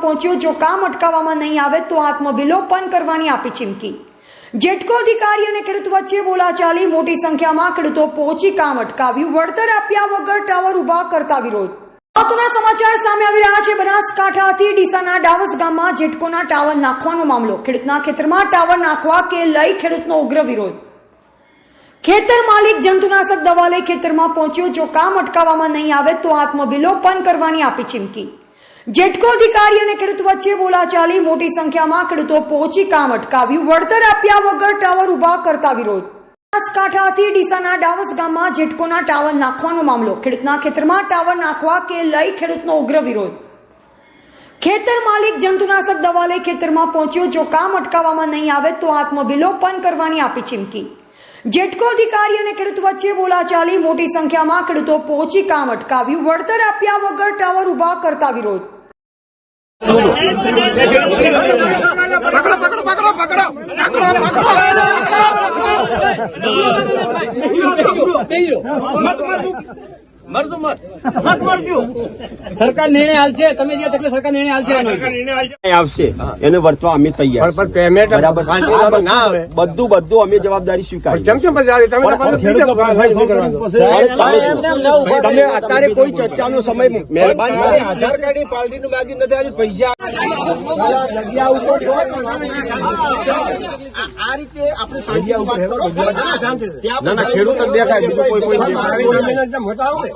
પહોંચ્યો. જો કામ અટકાવવામાં નહીં આવે તો આત્મવિલોપન કરવાની આપી ચીમકી. જેટકો અધિકારી અને ખેડૂત વચ્ચે બોલાચાલી. મોટી સંખ્યામાં ખેડૂતો પહોંચી કામ અટકાવ્યું. વળતર આપ્યા વગર ટાવર ઊભા કરતા વિરોધ. મહત્વના જંતુનાશક દવા લઈ ખેતરમાં પહોંચ્યો જો કામ અટકાવવામાં નહીં આવે તો આત્મવિલોપન કરવાની આપી ચીમકી. જેટકો અધિકારી અને ખેડૂત વચ્ચે બોલાચાલી, મોટી સંખ્યામાં ખેડૂતો પહોંચી કામ અટકાવ્યું. વળતર આપ્યા વગર ટાવર ઊભા કરતા વિરોધ. બનાસકાંઠાથી આત્મવિલોપન કરવાની આપી ચીમકી. જેટકો અધિકારી અને ખેડૂત વચ્ચે બોલાચાલી. મોટી સંખ્યામાં ખેડૂતો પહોંચી કામ અટકાવ્યું. વળતર આપ્યા વગર ટાવર ઊભા કરતા વિરોધ. મરતું મત મત મરજો. સરકાર નિર્ણય હાલ તમે જે તકલીફ સરકાર નિર્ણય હાલ આવશે. એને વર્તવા અમે તૈયાર પણ પેમેન્ટ બરાબર? ના આવે. બધું બધું અમે જવાબદારી સ્વીકારી કેમ કેમ તમે અત્યારે કોઈ ચર્ચાનો સમય મહેરબાની આધાર કાર્ડની પાર્ટી નું બાકી નથી આવ્યું પૈસા આ રીતે આપણે શાંતિથી વાત કરો. ના ના ખેડૂત દેખાય બીજું કોઈ કોઈ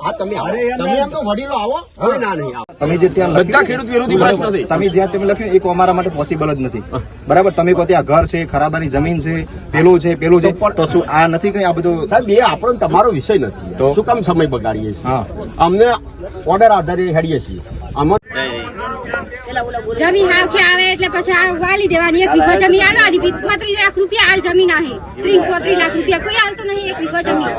હા તમે તમે એમ તો વડીલો આવો. કોઈ ના નહીં આવો. તમે જે ત્યાં બધા ખેડૂત વિરોધી પ્રશ્ન છે. તમે જ્યાં તમે લખ્યું એક અમારા માટે પોસિબલ જ નથી. બરાબર? તમે ત્યાં ઘર છે ખરાબાની જમીન છે પેલું છે પેલું છે. તો શું આ નથી કઈ આ બધું સાહેબ એ આપણો તમારો વિષય નથી. તો? શું કામ સમય બગાડીએ છીએ? અમને ઓર્ડર આધારે હેડીએ છીએ. જમીન હાવખે આવે એટલે પછી આ વાલી દેવાની. એક વીઘો જમીન આલો આધી પાંત્રીસ લાખ રૂપિયા હાલ જમીન આહે. ત્રીસ પોત્રીસ લાખ રૂપિયા. કોઈ હાલતો નહીં એક વીઘો જમીન.